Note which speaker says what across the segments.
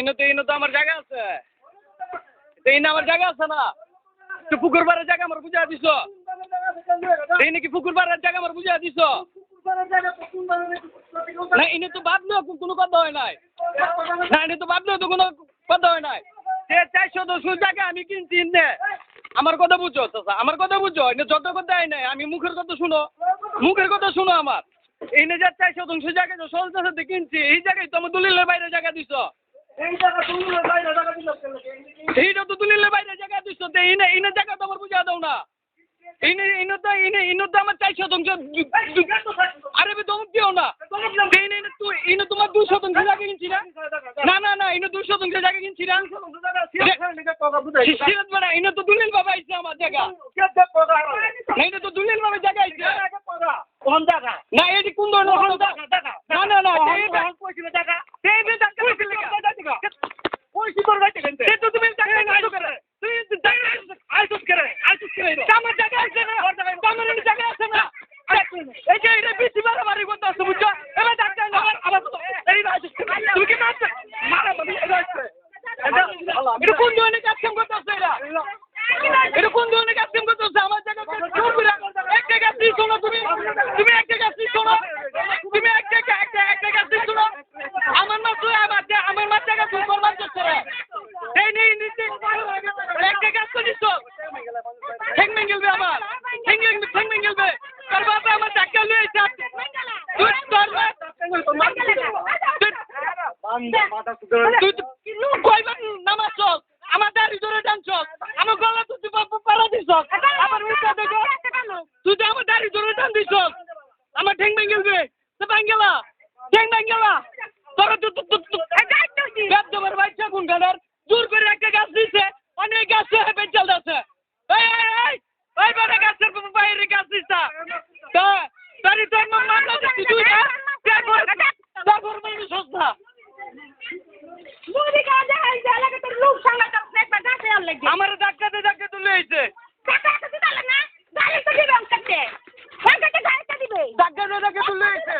Speaker 1: এইনে তো এইনে তো আমার জায়গা আছে। এইনে আমার জায়গা আছে না? তো পুকুর পাড়ের জায়গা আমার বুঝা দিছ। এই নাকি পুকুর পাড়ের জায়গা আমার বুঝা দিছ? না এনে তো বাদ দিও, কোনো কথা হয় নাই। না এনে তো বাদ দিও, তো কোনো কথা হয় নাই। যে চারশো দশ জায়গা আমি কিনছি নে আমার কথা বুঝো চাচা? আমার কথা বুঝো এনে যত কথা হয় নাই, আমি মুখের কথা শুনো। মুখের কথা শুনো আমার। এনে যে চারশো শতাংশ জায়গা সাথে কিনছি, এই জায়গায় তো আমার দলিলের বাইরে জায়গা দিছ। এইটা তো দলিলের বাইরে জায়গা দিছ তো এনে জায়গা তো আমার বুঝা দাও না। এনে এনে তো এনে এনে তো আমার চারশো শতাংশ আরে বে দমক দিও না। এনে এনে তুই এনে তোমার দুই শতাংশ জায়গা কিনছি না। না না না এনে দুই শতাংশ জায়গা কিনছি না। সিরাত বাড়া এনে তো দুলিল বাবা আইছে আমার জায়গা। না তো দুলিল বাবা জায়গা আইছে। না এটি কোন ধরনের কথা? না না না এইটা এই বে জায়গা দিতে লাগা। এই তো তুমি জায়গা নাই তো করে তুই তো জায়গা আইছস করে আইছস করে আমার জায়গা আছে না আমার এনে জায়গা আছে না এই যে এটা বেশি মারামারি করতে আসছে বুঝছ এবার ডাক্তার না আবার এই না তুমি কি মারছ মারা মারি এটা আছে এটা কোন ধরনের কাজ কাম করতে আসছে এরা এটা কোন ধরনের কাজ কাম করতে আসছে আমার জায়গা চুপ করে একটা কাজ দিয়ে শোনো তুমি তুমি একটা কাজ দিয়ে শোনো তুমি একটা একটা একটা কাজ দিয়ে শোনো আমার মা তুই আমার জা- আমার মা জায়গা তুই বরবাদ করছে রে এই নেই নিচে একটা কাজ করিস তো। ঠেং মেঙ্গেলবে আমার ঠেং মেঙ্গেলবে ঠেং মেঙ্গেলবে তোর বাবা আমার টাকা লিয়ে যাচ্ছে তুই তোর মা- তুই কইবার নামাজ চল। আমার দাড়ি ধরে টানছস আমার গলা তুই পাড়া দিছস আবার উঠা দেখো তুই তো আমার দাড়ি ধরে টান আমার তো বাঙ্গেলা। তোর তো তো তো বাচ্চা কোন গানার করে একটা গাছ দিছে অনেক গাছ হয়ে বেঞ্চাল আছে এই এই এই এই বড় গাছের বাইরে গাছ দিছা তা তারি তোর মা মারলো যে তুই তুই না তারপর তারপর মানে সস্তা আমার ডাক্তারে ডাক্তার তুলে হয়েছে ডাক্তারে ডাক্তার তুলে হয়েছে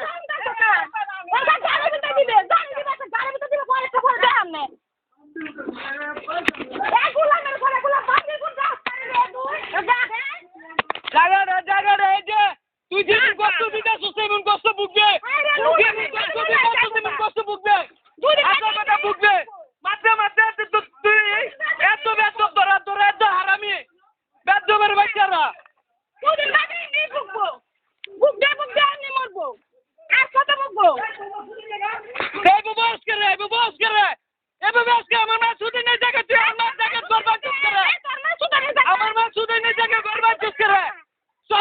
Speaker 1: জায়গাটা জায়গাটা এই যে তুই যেমন কষ্ট দিতেছ সেমন কষ্ট বুকবে যেমন কষ্ট দিতেছ সেমন কষ্ট বুকবে এত কথা বুকবে মাঝে মাঝে তো তুই এত ব্যস্ত তোরা তোরা এত হারামি বেদমের বাচ্চারা এই বস করে এই বস করে এই বস করে আমার মা ছুটি নেই জায়গা তুই আমার মা জায়গা বরবাদ করে আমার মা ছুটি নেই জায়গা বরবাদ করে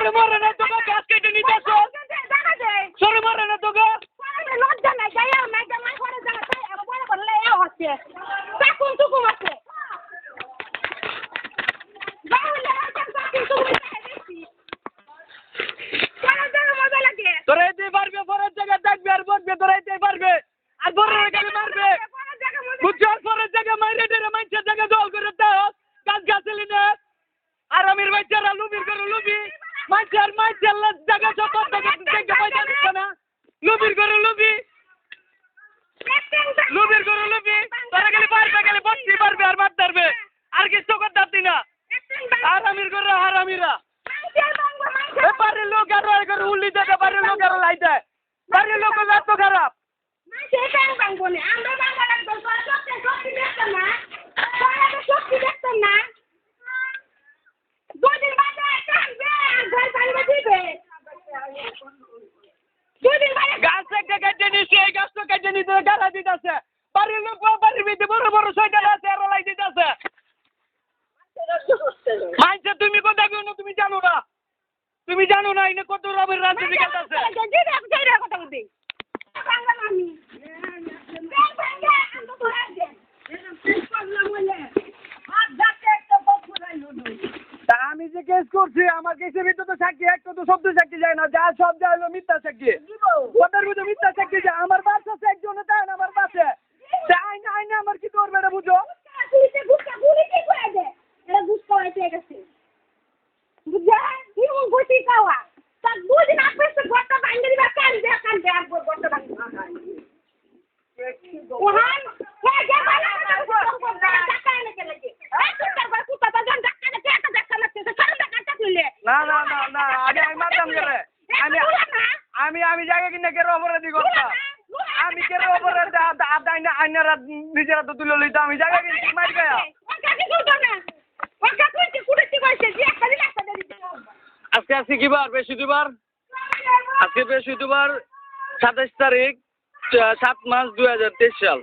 Speaker 1: সরে মরে না তোকে গাছ কেটে নিতে আসো। সরে মরে না তোকে।
Speaker 2: লজ্জা নাই গায়ে নাই জামাই জায়গা তাই আর বললে এ হচ্ছে। তাকুন তুকুম আছে।
Speaker 1: তোরা এতে পারবে পরের জায়গায় দেখবে আর বলবে তোরা এতে পারবে আর পরের গালে মারবে মাইচার মাইচার জায়গা সব জায়গা থেকে পয়সা দিচ্ছে না। লুবির করে লুবি লুবির করে লুবি তোরা গেলে পারবে গেলে বসতে পারবে আর বাদ পারবে আর কিছু করতে পারতি না। আর আমির করে আর আমিরা এ বাড়ির লোক আরও এ করে উল্লি দেবে বাড়ির লোক আরও লাই দেয়। বাড়ির লোক এত খারাপ।
Speaker 2: আমরা বাংলা সত্যি দেখতাম না সত্যি দেখতাম না দুদিন বাদে কাঁদবে আর ঘর ভাঙবে দিবে দুদিন বাদে
Speaker 1: গাছ একটা কেটে নিছে এই গাছটা কেটে নিতে গালা দিতেছে বাড়ির লোক বাড়ির ভিতরে বড় বড় সৈটার আছে আরও লাই দিতেছে মানছে তুমি কথা কেউ না তুমি জানো না? তুমি জানো না এনে কত রবের রাজনীতি
Speaker 2: আমি তো
Speaker 1: আমি যে কেস করছি আমার কেসের ভিতরে তো সাক্ষী একটা তো শব্দ সাক্ষী যায় না যা সব যা হলো মিথ্যা সাক্ষী। ওদের ভিতরে মিথ্যা সাক্ষী যায় আমার বাচ্চা আছে একজনে তাই না আমার বাচ্চা তা আইনে আইনে আমার কি করবে এটা বুঝো
Speaker 2: পুলিশে গুস্তা গুলি কি করে দে এটা গুস্তা হইতে গেছে বুঝা কি মন গুটি খাওয়া তা দুদিন আপনি তো ঘরটা ভাঙে দিবা কান দে কান দে আর ঘরটা ভাঙে ওহান হে গে বালা
Speaker 1: না না না না আগে আমি মারতাম গেলে আমি আমি আমি জায়গা কিনে কেরো অপরাধী করতাম। আমি কেরো অপরাধী আইনা আইনারা নিজেরা তো তুলে লইতাম আমি জায়গা কিনে মার গায়া আজকে আজকে কি বার বৃহস্পতিবার আজকে বৃহস্পতিবার সাতাশ তারিখ সাত মাস দুই হাজার তেইশ সাল।